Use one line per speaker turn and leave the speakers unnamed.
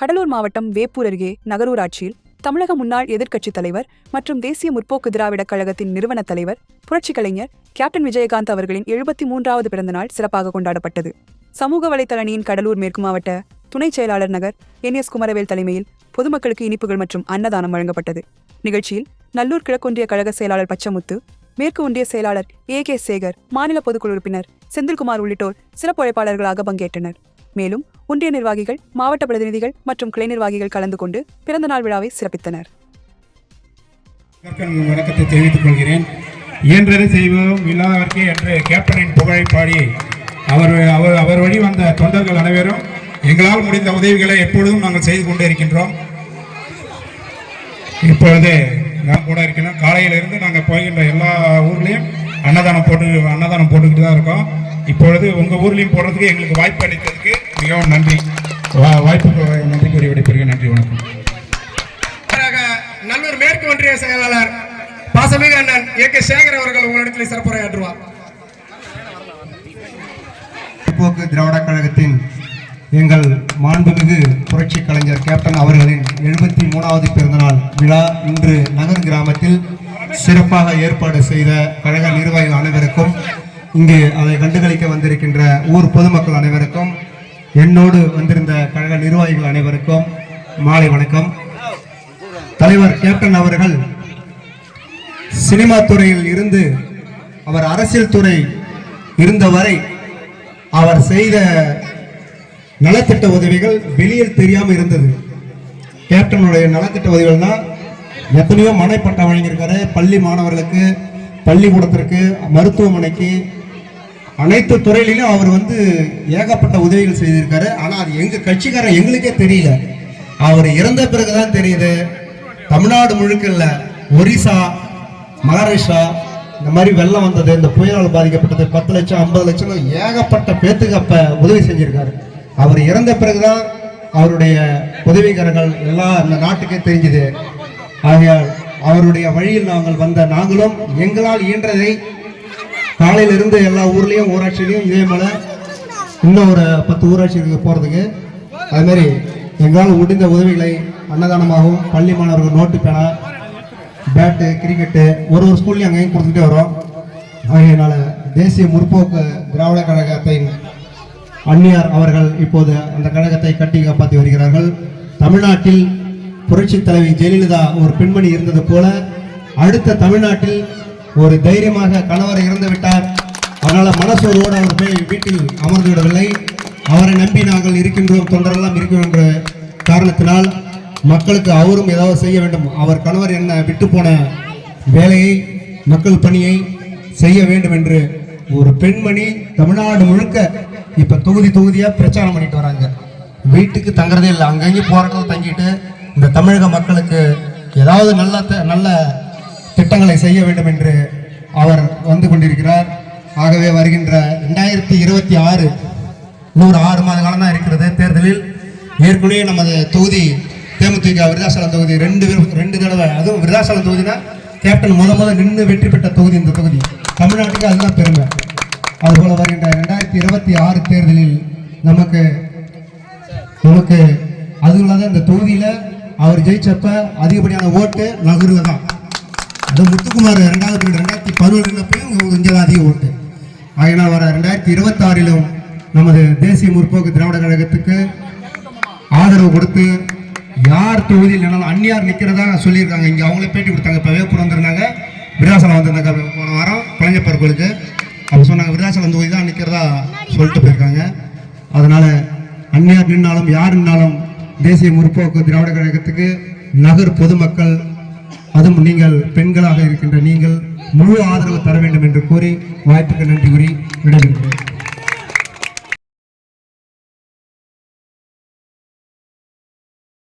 கடலூர் மாவட்டம் வேப்பூர் அருகே நகரூராட்சியில் தமிழக முன்னாள் எதிர்க்கட்சித் தலைவர் மற்றும் தேசிய முற்போக்கு திராவிடக் கழகத்தின் நிறுவனத் தலைவர் புரட்சி கலைஞர் கேப்டன் விஜயகாந்த் அவர்களின் எழுபத்தி மூன்றாவது பிறந்தநாள் சிறப்பாக கொண்டாடப்பட்டது. சமூக வலைத்தளணியின் கடலூர் மேற்கு மாவட்ட துணைச் செயலாளர் நகர் என். எஸ். குமரவேல் தலைமையில் பொதுமக்களுக்கு இனிப்புகள் மற்றும் அன்னதானம் வழங்கப்பட்டது. நிகழ்ச்சியில் நல்லூர் கிழக்கொன்றிய கழக செயலாளர் பச்சமுத்து மேற்கு ஒன்றிய செயலாளர் ஏ. கே. சேகர் மாநில பொதுக்குழு உறுப்பினர் செந்தில்குமார் உள்ளிட்டோர் சிறப்பு உழைப்பாளர்களாக பங்கேற்றனர். மேலும் ஒன்றிய நிர்வாகிகள் மாவட்ட பிரதிநிதிகள் மற்றும் கிளை நிர்வாகிகள் கலந்து கொண்டு பிறந்தநாள் விழாவை சிறப்பித்தனர்.
வணக்கத்தை தெரிவித்துக் கொள்கிறேன். இயன்றதை செய்வோம் இல்லாதவர்க்கே என்று கேப்டனின் புகழை பாடி அவர் அவர் அவர் வழி வந்த தொண்டர்கள் அனைவரும் எங்களால் முடிந்த உதவிகளை எப்பொழுதும் நாங்கள் செய்து கொண்டே இருக்கின்றோம். இப்பொழுது நாம் கூட இருக்கிறோம் காலையிலிருந்து நாங்கள் போகின்ற எல்லா ஊர்லேயும் அன்னதானம் போட்டு அன்னதானம் போட்டுக்கிட்டு தான் இருக்கோம். இப்பொழுது உங்கள் ஊர்லேயும் போடுறதுக்கு எங்களுக்கு வாய்ப்பு அளித்ததுக்கு மிகவும் நன்றி. வா- வாய்ப்புக்கு நன்றி கூறி விடைபெறுகிறேன். நன்றி வணக்கம்.
நல்லூர் மேற்கு ஒன்றிய செயலாளர் பாசமிகு அண்ணன் ஏ கே சேகர் அவர்கள் உங்களிடத்தில் சிறப்புரையாற்றுவார்.
முற்போக்கு திராவிட கழகத்தின் எங்கள் மாண்புமிகு புரட்சி கலைஞர் கேப்டன் அவர்களின் எழுபத்தி மூணாவது பிறந்தநாள் விழா இன்று நகர் கிராமத்தில் சிறப்பாக ஏற்பாடு செய்த கழக நிர்வாகிகள் அனைவருக்கும் இங்கு அதை கண்டுகளிக்க வந்திருக்கின்ற ஊர் பொதுமக்கள் அனைவருக்கும் என்னோடு வந்திருந்த கழக நிர்வாகிகள் அனைவருக்கும் மாலை வணக்கம். தலைவர் கேப்டன் அவர்கள் சினிமா துறையில் இருந்து அவர் அரசியல் துறை இருந்தவரை அவர் செய்த நலத்திட்ட உதவிகள் வெளியில் தெரியாமல் இருந்தது. கேப்டனுடைய நலத்திட்ட உதவிகள்னா எத்தனையோ மனைப்பட்டம் வழங்கியிருக்காரு. பள்ளி மாணவர்களுக்கு பள்ளிக்கூடத்திற்கு மருத்துவமனைக்கு அனைத்து துறையிலும் அவர் வந்து ஏகப்பட்ட உதவிகள் செய்திருக்காரு. ஆனால் அது எங்க கட்சிக்காரன் எங்களுக்கே தெரியல. அவர் இறந்த பிறகுதான் தெரியுது. தமிழ்நாடு முழுக்க இல்லை ஒரிசா மகாராஷ்டிரா இந்த மாதிரி வெள்ளம் வந்தது இந்த புயலால் பாதிக்கப்பட்டது பத்து லட்சம் ஐம்பது லட்சம் ஏகப்பட்ட பேத்துக்கு அப்ப உதவி செஞ்சிருக்காரு. அவர் இறந்த பிறகுதான் அவருடைய உதவிகரங்கள் எல்லாம் இந்த நாட்டுக்கே தெரிஞ்சுது. ஆகையால் அவருடைய வழியில் நாங்கள் வந்த நாங்களும் எங்களால் இயன்றதை காலையிலிருந்து எல்லா ஊர்லேயும் ஊராட்சியிலையும் இதே போல இன்னும் ஒரு பத்து ஊராட்சிக்கு போகிறதுக்கு அதுமாரி எங்களால் முடிந்த உதவிகளை அன்னதானமாகவும் பள்ளி மாணவர்கள் நோட்டு பேனா பேட்டு கிரிக்கெட்டு ஒரு ஒரு ஸ்கூல்லையும் அங்கேயும் கொடுத்துட்டே வரோம். ஆகையினால் தேசிய முற்போக்கு திராவிட கழகத்தின் அந்நியார் அவர்கள் இப்போது அந்த கழகத்தை கட்டி காப்பாற்றி வருகிறார்கள். தமிழ்நாட்டில் புரட்சி தலைவி ஜெயலலிதா ஒரு பெண்மணி இருந்தது போல அடுத்த தமிழ்நாட்டில் ஒரு தைரியமாக கணவர் இறந்து விட்டார் அதனால மனசோர்வோடு அவர் போய் வீட்டில் அமர்ந்து விடவில்லை அவரை நம்பி நாங்கள் இருக்கின்றோம் தொண்டரெல்லாம் இருக்கிறோம் என்ற காரணத்தினால் மக்களுக்கு அவரும் ஏதாவது செய்ய வேண்டும். அவர் கணவர் என்ன விட்டு போன வேலையை மக்கள் பணியை செய்ய வேண்டும் என்று ஒரு பெண்மணி தமிழ்நாடு முழுக்க இப்ப தொகுதி தொகுதியா பிரச்சாரம் பண்ணிட்டு வராங்க. வீட்டுக்கு தங்குறதே இல்லை. அங்கங்கே போராட்டம் தங்கிட்டு இந்த தமிழக மக்களுக்கு ஏதாவது நல்ல நல்ல திட்டங்களை செய்ய வேண்டும் என்று அவர் வந்து கொண்டிருக்கிறார். ஆகவே வருகின்ற ரெண்டாயிரத்தி இருபத்தி ஆறு நூறு ஆறு மாத காலம் தான் இருக்கிறது தேர்தலில். ஏற்கனவே நமது தொகுதி தேமுதிக விருதாசலம் தொகுதி ரெண்டு ரெண்டு தடவை அதுவும் விருதாசலம் தொகுதினா கேப்டன் முத முத நின்று வெற்றி பெற்ற தொகுதி இந்த தொகுதி. தமிழ்நாட்டுக்கு அதுதான் பெருமை. அதுபோல வருகின்ற ரெண்டாயிரத்தி இருபத்தி ஆறு தேர்தலில் நமக்கு நமக்கு அதுவும் இல்லாத இந்த தொகுதியில் அவர் ஜெயிச்சப்ப அதிகப்படியான ஓட்டு நகர்வு தான் அது முத்துக்குமார் ரெண்டாவது பீரியட் ரெண்டாயிரத்தி பதினொன்றுலப்பையும் இங்கே தான் அதிக ஓட்டு. ஆயினா வர ரெண்டாயிரத்தி இருபத்தாறிலும் நமது தேசிய முற்போக்கு திராவிட கழகத்துக்கு ஆதரவு கொடுத்து யார் தொகுதியில் நின்னாலும் அந்நியார் நிற்கிறதா சொல்லியிருக்காங்க. இங்கே அவங்களே பேட்டி கொடுத்தாங்க. இப்போ வேப்பூர் வந்திருந்தாங்க. விருதாசலம் வந்திருந்தாங்க. போன வாரம் கலைஞர் கோயிலுக்கு அப்போ சொன்னாங்க விருதாசலம் தொகுதி தான் நிற்கிறதா சொல்லிட்டு போயிருக்காங்க. அதனால் அந்நியார் நின்னாலும் யார் நின்னாலும் தேசிய முற்போக்கு திராவிட கழகத்துக்கு நகர் பொதுமக்கள் அதுவும் நீங்கள் பெண்களாக இருக்கின்ற நீங்கள் முழு ஆதரவு தர வேண்டும் என்று கூறி வாய்ப்புக்கு நன்றி கூறி விடைபெறுகிறேன்.